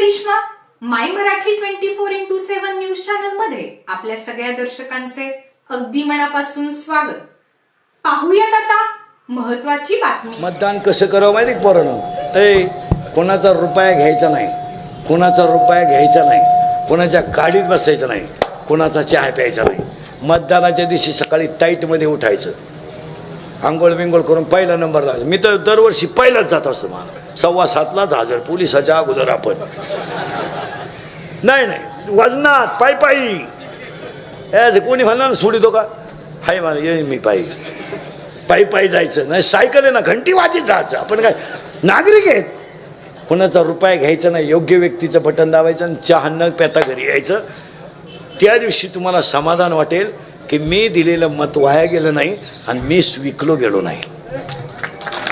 Karishma my Marathi twenty four into seven news चॅनलमध्ये आपल्या सगळ्या दर्शकांचे अगदी मनापासून स्वागत. पाहूयात आता महत्वाची बातमी. मतदान कसं करावं माहिती का पोरानं? ते कोणाचा रुपया घ्यायचा नाही कोणाचा रुपया घ्यायचा नाही कोणाच्या गाडीत बसायचं नाही कोणाचा चहा प्यायचा नाही. मतदानाच्या दिवशी सकाळी टाईटमध्ये उठायचं. आंघोळ बिंगोळ करून पहिला नंबर लावायचा. मी तर दरवर्षी पहिलाच जात असतो मला सव्वा सातलाच हजर पोलिसाच्या अगोदर आपण. नाही नाही. वजनात पायी पायी याच कोणी ना सोडितो का? हाय मला येईन मी पायी. पायी पायी जायचं. नाही सायकल आहे ना घंटी वाजत जायचं. आपण काय नागरिक आहेत. कोणाचा रुपया घ्यायचा नाही योग्य व्यक्तीचं बटन दाबायचं आणि चहा न पेता घरी यायचं. त्या दिवशी तुम्हाला समाधान वाटेल की मी दिलेलं मत वाया गेलं नाही आणि मी स्विकलो गेलो नाही.